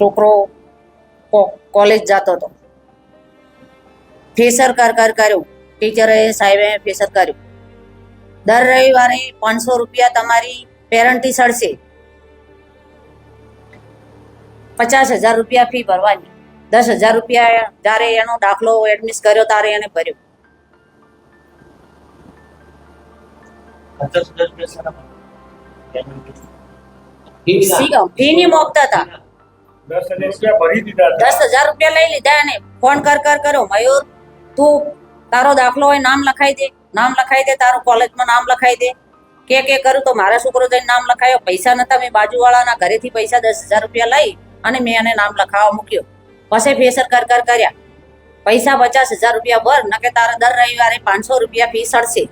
છોકરો કોલેજ જતો હતો. ફેસર કર કર કર્યું. ટીચરે સાહેબે ફેસર કર્યું. દર રવિવારે પાંચસો રૂપિયા તમારી પેરેન્ટથી સડશે. પચાસ હજાર રૂપિયા ફી ભરવાની. દસ હજાર રૂપિયા જ્યારે એનો દાખલો એડમિટ કર્યો ત્યારે એને ભર્યો. ફી ની મોકતા હતા. દસ હજાર રૂપિયા ભરી દીધા દસ હજાર રૂપિયા લઈ લીધા અને ફોન કર કર કર્યો મયુર તું તારો દાખલો હોય નામ લખાઈ દે નામ લખાઈ દે તારું કોલેજમાં નામ લખાઈ દે. કે કે કરું તો મારા છોકરો જઈને નામ લખાયો. પૈસા નતા મેં બાજુવાળાના ઘરેથી પૈસા દસ હજાર રૂપિયા લઈ અને મેં એને નામ લખાવા મૂક્યો. પછી ફેસર કર કર કર્યા. પૈસા પચાસ હજાર રૂપિયા ભર નકે તારે દર રવિવારે પાંચસો રૂપિયા ફી સડશે.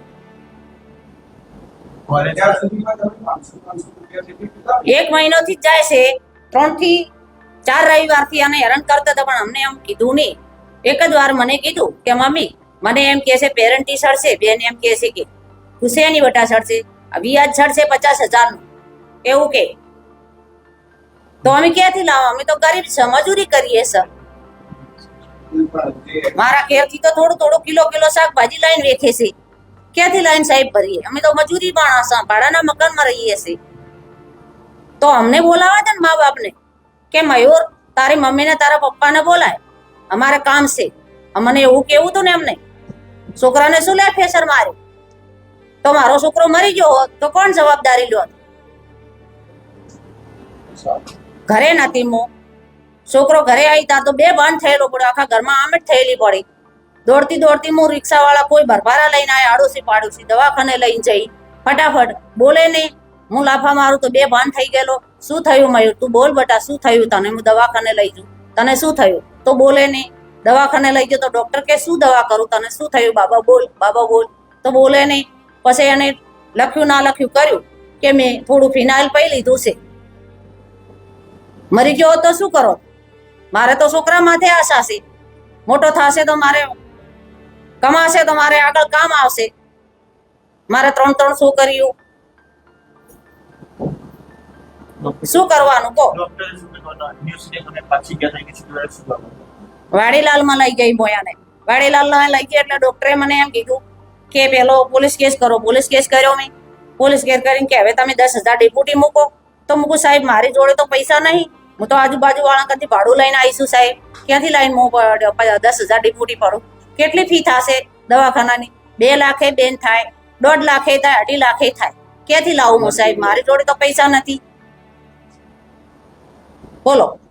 અત્યાર સુધીમાં તમે 500 500 રૂપિયા જેટલી કીધા? એક મહિનોથી જ જાય છે. ત્રણથી ચાર રવિવારથી આને હેરાન કરતા હતા, પણ અમને એમ કીધું નહીં. એક જ વાર મને કીધું કે, મમ્મી, મને એમ કહે છે પેરેન્ટી સડશે. બેન એમ કહે છે કે હુસેની બટા આ વ્યાજ સડશે પચાસ હજારનું. એવું કે. તો અમે ક્યાંથી લાવો અમે તો ગરીબ છે, મજૂરી કરીએ સર મારા ઘેરથી તો થોડું થોડું કિલો કિલો શાકભાજી લાઈન વેચે છે. ક્યાંથી લાઈન સાહેબ ભરીએ? અમે તો મજૂરી માણસ ભાડાના મકાનમાં રહીએ છીએ. તો અમને બોલાવા છે ને મા બાપને. કે મયુર, તારી મમ્મીને તારા પપ્પાને બોલાય. અમારે કામ છે. અમને એવું કેવું હતું ને એમને. છોકરાને શું લે ફેસર માર્યું? તો મારો છોકરો મરી ગયો હોત, તો કોણ જવાબદારી લો ઘરે નથી મો. છોકરો ઘરે આવી તા તો બે બંધ થયેલો પડ્યો. આખા ઘરમાં આમ જ થયેલી પડી. દોડતી દોડતી હું રિક્ષા વાળા કોઈ ભરભારા લઈને આવ્યા આડોશી પાડોશી દવાખાને લઈને જઈ. ફટાફટ બોલે નહીં. હું લાફા મારું તો બે ભાન થઈ ગયેલો. શું થયું મયુર? તું બોલ બટા, શું થયું? તને હું દવાખાને લઈ જઉં. તને શું થયું? તો બોલે નહીં દવાખાને લઈ ગયો તો ડૉક્ટર કે, શું દવા કરું? તને શું થયું? બાબા, બોલ બાબા, બોલ. તો બોલે નહીં પછી એને લખ્યું, ના લખ્યું કર્યું કે મેં થોડું ફિનાઇલ પી લીધું છે. મરી ગયો તો શું કરો? મારે તો છોકરા માથે આશા છે. મોટો થશે તો મારે કમાશે તો મારે આગળ કામ આવશે. મારે ત્રણ ત્રણ છોકરીઓ શું કરવાનું? વાડીલાલમાં લઈ ગઈ મોયાને. વાડીલાલમાં લઈ ગઈ એટલે ડોક્ટરે મને એમ કીધું કે પેલો પોલીસ કેસ કરો પોલીસ કેસ કર્યો મેં. પોલીસ કેસ કરીને કે હવે તમે દસ હજાર ડેપ્યુટી મૂકો. તો મૂકું સાહેબ મારી જોડે તો પૈસા નહીં. હું તો આજુબાજુ વાળા કદી ભાડું લઈને આવીશું સાહેબ. ક્યાંથી લઈને હું દસ હજાર ડેપ્યુટી પડું કેટલી ફી થશે દવાખાનાની? બે લાખે બેન થાય દોઢ લાખે થાય અઢી લાખે થાય. ક્યાંથી લાવું હું સાહેબ? મારી જોડે તો પૈસા નથી. બોલો